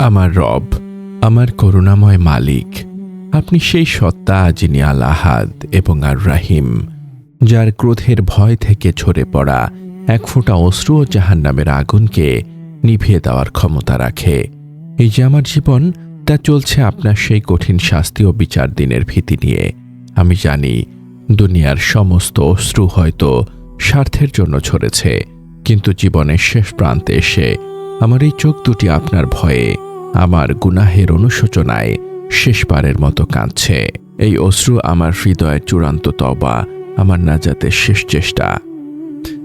আমার রব, আমার করুণাময় মালিক, আপনি সেই সত্তা যিনি আল আহাদ এবং আর রাহিম যার ক্রোধের ভয় থেকে ঝরে পড়া এক ফোঁটা অশ্রু ও জাহান্নামের আগুনকে নিভিয়ে দেওয়ার ক্ষমতা রাখে। এই যে আমার জীবন, তা চলছে আপনার সেই কঠিন শাস্তি ও বিচার দিনের ভীতি নিয়ে। আমি জানি, দুনিয়ার সমস্ত অশ্রু হয়তো স্বার্থের জন্য ছড়েছে কিন্তু জীবনের শেষ প্রান্তে এসে আমার এই চোখ দুটি আপনার ভয়ে আমার গুনাহের অনুশোচনায় শেষবারের মতো কাঁদছে। এই অশ্রু আমার হৃদয়ের চূড়ান্ত তবা আমার নাজাতের শেষ চেষ্টা।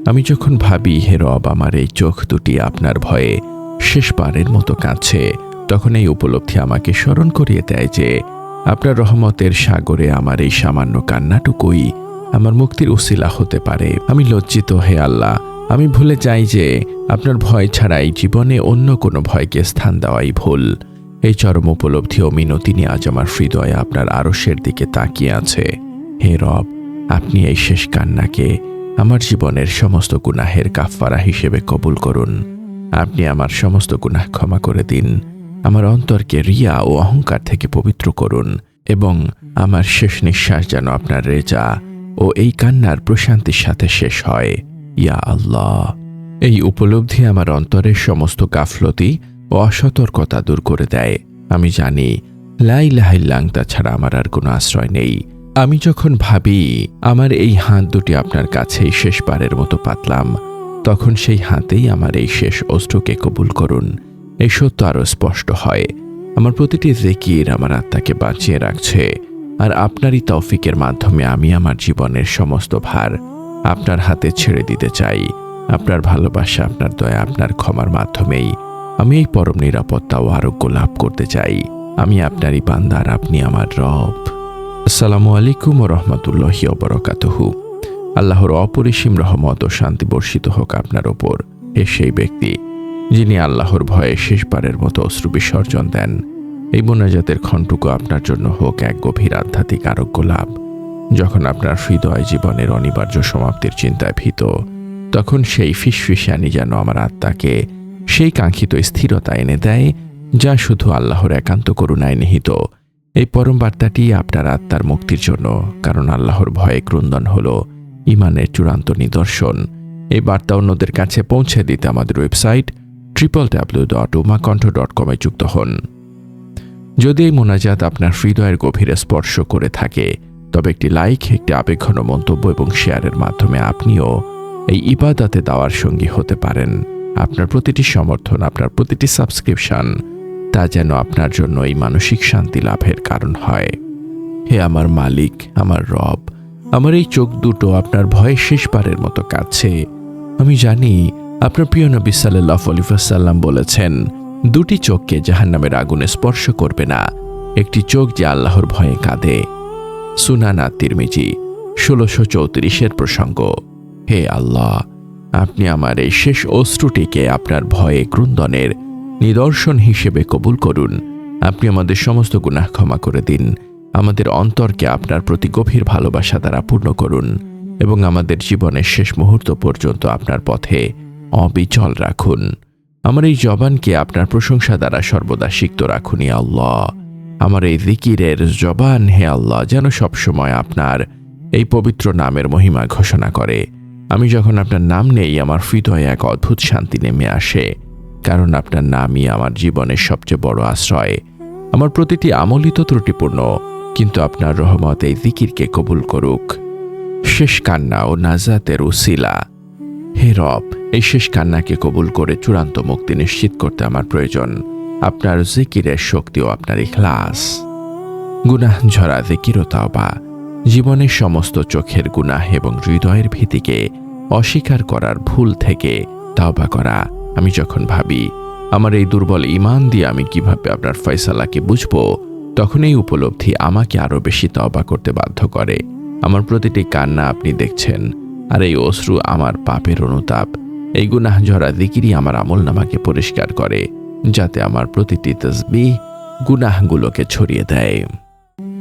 আমি যখন ভাবি, হে রব, আমার এই চোখ দুটি আপনার ভয়ে শেষবারের মতো কাঁদছে, তখন এই উপলব্ধি আমাকে স্মরণ করিয়ে দেয় যে, আপনার রহমতের সাগরে আমার এই সামান্য কান্নাটুকুই আমার মুক্তির উসিলা হতে পারে। আমি লজ্জিত, হে আল্লাহ আমি ভুলে যাই যে আপনার ভয় ছাড়াই জীবনে অন্য কোনো ভয়কে স্থান দেওয়াই ভুল। এই চরম উপলব্ধি ও মিনতি নিয়ে আজ আমার হৃদয়ে আপনার আরসের দিকে তাকিয়ে আছে। হে রব, আপনি এই শেষ কান্নাকে আমার জীবনের সমস্ত গুনাহের কাফফারা হিসেবে কবুল করুন। আপনি আমার সমস্ত গুনাহ ক্ষমা করে দিন। আমার অন্তরকে রিয়া ও অহংকার থেকে পবিত্র করুন এবং আমার শেষ নিঃশ্বাস যেন আপনার রেজা ও এই কান্নার প্রশান্তির সাথে শেষ হয়। ইয়া আল্লাহ, এই উপলব্ধি আমার অন্তরের সমস্ত গাফলতি ও অসতর্কতা দূর করে দেয়। আমি জানি লাই লাহিল্লাংতা ছাড়া আমার আর কোনো আশ্রয় নেই। আমি যখন ভাবি, আমার এই হাত দুটি আপনার কাছেই শেষবারের মতো পাতলাম, তখন সেই হাতেই আমার এই শেষ অস্ত্রকে কবুল করুন। এই সত্য আরও স্পষ্ট হয়। আমার প্রতিটি জেকির আমার আত্মাকে বাঁচিয়ে রাখছে, আর আপনারই তৌফিকের মাধ্যমে আমি আমার জীবনের সমস্ত ভার আপনার হাতে ছেড়ে দিতে চাই। আপনার ভালোবাসা, আপনার দয়া, আপনার ক্ষমার মাধ্যমেই। আমি এই পরম নিরাপত্তা ও আরোগ্য লাভ করতে চাই। আমি আপনারই বান্দার, আপনি আমার রব। আসসালামু আলাইকুম ও রহমতুল্লাহি অবরকাতহু আল্লাহর অপরিসীম রহমত ও শান্তি বর্ষিত হোক আপনার ওপর এ সেই ব্যক্তি, যিনি আল্লাহর ভয়ে শেষবারের মতো অশ্রু বিসর্জন দেন। এই মোনাজাতের ক্ষণটুকু আপনার জন্য হোক এক গভীর আধ্যাত্মিক আরোগ্য লাভ। যখন আপনার হৃদয় জীবনের অনিবার্য সমাপ্তির চিন্তায় ভীত, তখন সেই ফিসফিসানি যেন আমার আত্মাকে সেই কাঙ্ক্ষিত স্থিরতা এনে দেয়, যা শুধু আল্লাহর একান্ত করুণায় নিহিত। এই পরম বার্তাটি আপনার আত্মার মুক্তির জন্য, কারণ আল্লাহর ভয়ে ক্রন্দন হল ইমানের চূড়ান্ত নিদর্শন। এই বার্তা অন্যদের কাছে পৌঁছে দিতে আমাদের website triple W dot Umakantha dot কমে যুক্ত হন। যদি এই মোনাজাত আপনার হৃদয়ের গভীরে স্পর্শ করে থাকে তবে একটি লাইক, একটি আবেগঘন মন্তব্য এবং শেয়ারের মাধ্যমে আপনিও এই ইবাদাতে দেওয়ার সঙ্গী হতে পারেন। আপনার প্রতিটি সমর্থন, আপনার প্রতিটি সাবস্ক্রিপশন তা যেন আপনার জন্য এই মানসিক শান্তি লাভের কারণ হয়। হে আমার মালিক, আমার রব, আমার এই চোখ দুটো আপনার ভয়ে শেষবারের মতো কাছে আমি জানি আপনার প্রিয় নবী সাল্লাহ আলিফাসাল্লাম বলেছেন, দুটি চোখকে জাহান্নামের আগুনে স্পর্শ করবে না, একটি চোখ যে আল্লাহর ভয়ে কাঁদে। সুনানা তিরমিজি, ষোলোশো চৌত্রিশের প্রসঙ্গ। হে আল্লাহ, আপনি আমার এই শেষ অস্ত্রটিকে আপনার ভয়ে ক্রুন্দনের নিদর্শন হিসেবে কবুল করুন। আপনি আমাদের সমস্ত গুনাহ ক্ষমা করে দিন। আমাদের অন্তরকে আপনার প্রতি গভীর ভালোবাসা দ্বারা পূর্ণ করুন এবং আমাদের জীবনের শেষ মুহূর্ত পর্যন্ত আপনার পথে অবিচল রাখুন। আমার এই জবানকে আপনার প্রশংসা দ্বারা সর্বদা সিক্ত রাখুন আল্লাহ। আমার এই জিকিরের জবান হে আল্লাহ, যেন সবসময় আপনার এই পবিত্র নামের মহিমা ঘোষণা করে। আমি যখন আপনার নাম নেই, আমার হৃদয়ে এক অদ্ভুত শান্তি নেমে আসে, কারণ আপনার নামই আমার জীবনের সবচেয়ে বড় আশ্রয়। আমার প্রতিটি আমলই তো ত্রুটিপূর্ণ, কিন্তু আপনার রহমত এই জিকিরকে কবুল করুক। শেষ কান্না ও নাজাতের উসিলা। হে রব, এই শেষ কান্নাকে কবুল করে চূড়ান্ত মুক্তি নিশ্চিত করতে আমার প্রয়োজন। আপনার জিকিরের শক্তি ও আপনার ইখলাস। গুনাহ ঝরা জিকিরতাও তাওবা জীবনের সমস্ত চোখের গুনাহ এবং হৃদয়ের ভীতিকে অস্বীকার করার ভুল থেকে তাওবা করা। আমি যখন ভাবি, আমার এই দুর্বল ইমান দিয়ে আমি কীভাবে আপনার ফয়সালাকে বুঝব, তখন এই উপলব্ধি আমাকে আরও বেশি তওবা করতে বাধ্য করে। আমার প্রতিটি কান্না আপনি দেখছেন, আর এই অশ্রু আমার পাপের অনুতাপ। এই গুনাহ ঝরা দিকিরই আমার আমল নামাকে পরিষ্কার করে। যাতে আমার প্রতিটি তসবি গুনাহগুলোকে ছড়িয়ে দেয়।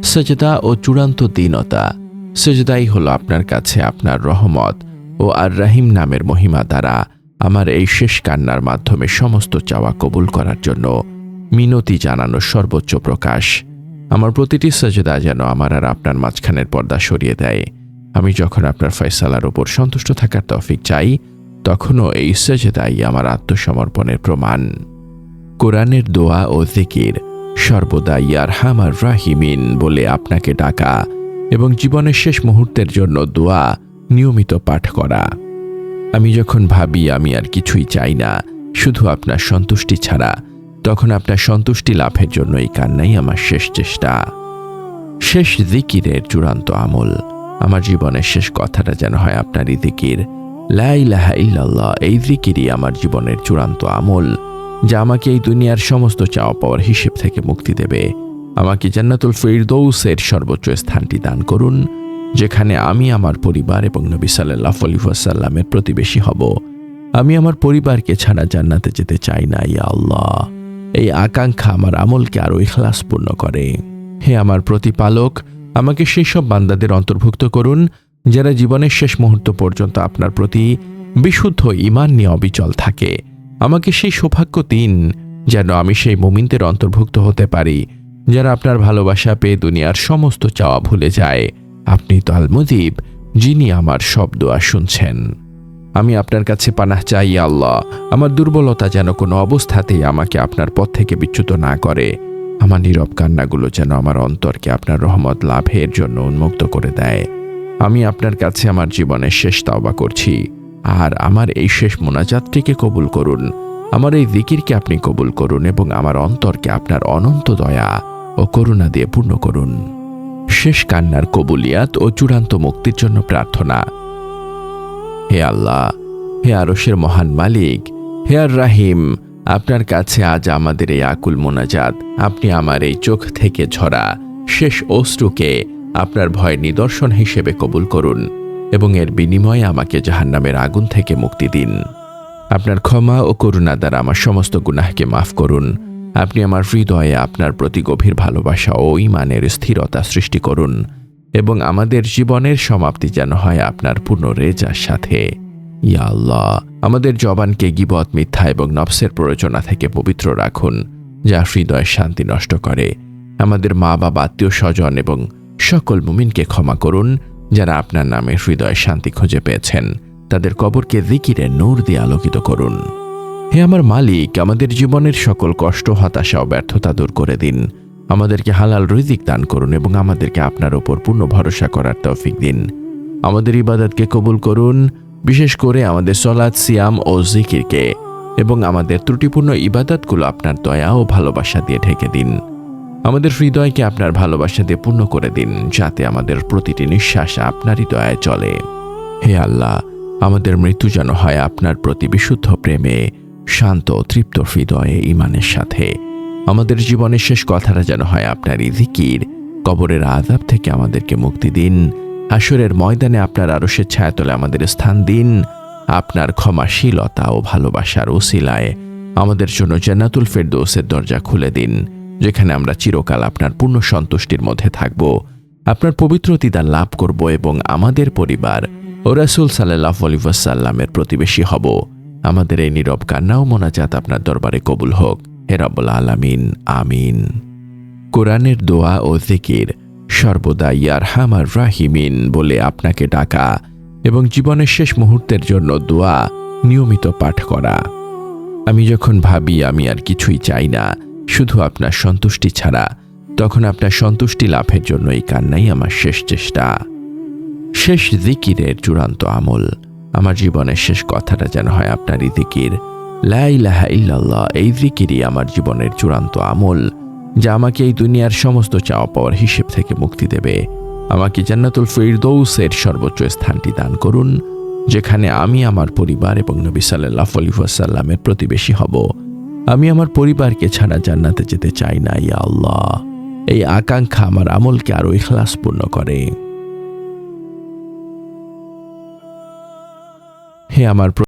সজদা ও চূড়ান্ত দীনতা। সজদাই হলো আপনার কাছে আপনার রহমত ও আর রাহিম নামের মহিমা দ্বারা আমার এই শেষ কান্নার মাধ্যমে সমস্ত চাওয়া কবুল করার জন্য মিনতি জানানোর সর্বোচ্চ প্রকাশ। আমার প্রতিটি সাজেদা যেন আমার আর আপনার মাঝখানের পর্দা সরিয়ে দেয়। আমি যখন আপনার ফয়সালার ওপর সন্তুষ্ট থাকার তৌফিক চাই, তখনও এই সাজেদাই আমার আত্মসমর্পণের প্রমাণ। কোরআনের দোয়া ও জিকির। সর্বদা ইয়ার হামার রাহিমিন বলে আপনাকে ডাকা এবং জীবনের শেষ মুহূর্তের জন্য দোয়া নিয়মিত পাঠ করা। আমি যখন ভাবি আমি আর কিছুই চাই না, শুধু আপনার সন্তুষ্টি ছাড়া, তখন আপনার সন্তুষ্টি লাভের জন্য এই কান্নাই আমার শেষ চেষ্টা। শেষ জিকিরের চূড়ান্ত আমল, আমার জীবনের শেষ কথাটা যেন হয় আপনারই জিকির। লাইলাহা ইল্লাল্লাহ, এই জিকিরই আমার জীবনের চূড়ান্ত আমল। যা আমাকে এই দুনিয়ার সমস্ত চাওয়া পাওয়ার হিসেব থেকে মুক্তি দেবে। আমাকে জান্নাতুল ফিরদৌসের সর্বোচ্চ স্থানটি দান করুন, যেখানে আমি আমার পরিবার এবং নবী সাল্লাহ আলিহাসাল্লামের প্রতিবেশী হব। আমি আমার পরিবারকে ছাড়া জান্নাতে যেতে চাই না, ইয়া আল্লাহ। এই আকাঙ্ক্ষা আমার আমলকে আরও ইখলাসপূর্ণ করে। হে আমার প্রতিপালক, আমাকে সেই সব বান্দাদের অন্তর্ভুক্ত করুন, যারা জীবনের শেষ মুহূর্ত পর্যন্ত আপনার প্রতি বিশুদ্ধ ইমান নিয়ে অবিচল থাকে। আমাকে সেই সৌভাগ্য দিন যেন আমি সেই মুমিনদের অন্তর্ভুক্ত হতে পারি, যারা আপনার ভালোবাসা পেয়ে দুনিয়ার সমস্ত চাওয়া ভুলে যায়। আপনি তো আল মুজিব যিনি আমার সব দোয়া শুনছেন। আমি আপনার কাছে পানাহ চাই আল্লাহ। আমার দুর্বলতা যেন কোনো অবস্থাতেই আমাকে আপনার পথ থেকে বিচ্যুত না করে। আমার নীরব কান্নাগুলো যেন আমার অন্তরকে আপনার রহমত লাভের জন্য উন্মুক্ত করে দেয়। আমি আপনার কাছে আমার জীবনের শেষ তাওবা করছি। আর আমার এই শেষ মোনাজাতটিকে কবুল করুন। আমার এই জিকিরকে আপনি কবুল করুন এবং আমার অন্তরকে আপনার অনন্ত দয়া ও করুণা দিয়ে পূর্ণ করুন। শেষ কান্নার কবুলিয়াত ও চূড়ান্ত মুক্তির জন্য প্রার্থনা। হে আল্লাহ, হে আরসের মহান মালিক, হে আর রাহিম, আপনার কাছে আজ আমাদের এই আকুল মোনাজাত, আপনি আমার এই চোখ থেকে ঝরা শেষ অশ্রুকে আপনার ভয় নিদর্শন হিসেবে কবুল করুন। এবং এর বিনিময়ে আমাকে জাহান্নামের আগুন থেকে মুক্তি দিন। আপনার ক্ষমা ও করুণা দ্বারা আমার সমস্ত গুনাহকে মাফ করুন। আপনি আমার হৃদয়ে আপনার প্রতি গভীর ভালোবাসা ও ইমানের স্থিরতা সৃষ্টি করুন এবং আমাদের জীবনের সমাপ্তি যেন হয় আপনার পূর্ণ রেজার সাথে। ইয়া আল্লাহ, আমাদের জবানকে গিবত, মিথ্যা এবং নফসের প্ররোচনা থেকে পবিত্র রাখুন, যা হৃদয়ের শান্তি নষ্ট করে। আমাদের মা বাবা আত্মীয় স্বজন এবং সকল মুমিনকে ক্ষমা করুন যারা আপনার নামে হৃদয়ে শান্তি খুঁজে পেয়েছেন, তাদের কবরকে জিকিরে নূর দিয়ে আলোকিত করুন। হে আমার মালিক, আমাদের জীবনের সকল কষ্ট, হতাশা ও ব্যর্থতা দূর করে দিন। আমাদেরকে হালাল রিজিক দান করুন এবং আমাদেরকে আপনার ওপর পূর্ণ ভরসা করার তৌফিক দিন। আমাদের ইবাদতকে কবুল করুন, বিশেষ করে আমাদের সলাদ সিয়াম ও জিকিরকে এবং আমাদের ত্রুটিপূর্ণ ইবাদতগুলো আপনার দয়া ও ভালোবাসা দিয়ে ঢেকে দিন। আমাদের হৃদয়কে আপনার ভালোবাসা দিয়ে পূর্ণ করে দিন, যাতে আমাদের প্রতিটি নিঃশ্বাস আপনারই দয়ায় চলে। হে আল্লাহ, আমাদের মৃত্যু যেন হয় আপনার প্রতি বিশুদ্ধ প্রেমে, শান্ত তৃপ্ত হৃদয়ে ইমানের সাথে। আমাদের জীবনের শেষ কথাটা যেন হয় আপনার জিকির। কবরের আজাব থেকে আমাদেরকে মুক্তি দিন। হাসরের ময়দানে আপনার আরশের ছায়াতলে আমাদের স্থান দিন। আপনার ক্ষমাশীলতা ও ভালোবাসার ওসিলায় আমাদের জন্য জান্নাতুল ফেরদৌসের দরজা খুলে দিন। যেখানে আমরা চিরকাল আপনার পূর্ণ সন্তুষ্টির মধ্যে থাকব। আপনার পবিত্র দিদার লাভ করব এবং আমাদের পরিবার ও রাসুল সাল্লাহ আলিবাসাল্লামের প্রতিবেশী হব। আমাদের এই নীরব কান্না ও মোনাজাত আপনার দরবারে কবুল হোক। হে রব্বুল আলামিন, আমিন। কোরআনের দোয়া ও জিকির সর্বদা ইয়ার হামার রাহিমিন বলে আপনাকে ডাকা এবং জীবনের শেষ মুহূর্তের জন্য দোয়া নিয়মিত পাঠ করা। আমি যখন ভাবি আমি আর কিছুই চাই না শুধু আপনার সন্তুষ্টি ছাড়া, তখন আপনার সন্তুষ্টি লাভের জন্য এই কান্নাই আমার শেষ চেষ্টা। শেষ জিকিরের চূড়ান্ত আমল। আমার জীবনের শেষ কথাটা যেন হয় আপনারই জিকির। লাইলাহা ইল্লাল্লাহ, এই জিকিরই আমার জীবনের চূড়ান্ত আমল, যা আমাকে এই দুনিয়ার সমস্ত চাওয়া পাওয়ার হিসেব থেকে মুক্তি দেবে। আমাকে জান্নাতুল ফিরদৌসের সর্বোচ্চ স্থানটি দান করুন, যেখানে আমি আমার পরিবার এবং নবী সাল্লাহ আলিহাসাল্লামের প্রতিবেশী হব। আমি আমার পরিবারকে ছাড়া জান্নাতে যেতে চাই না, ইয়া আল্লাহ। এই আকাঙ্ক্ষা আমার আমলকে আরও ইখলাসপূর্ণ করে। হে আমার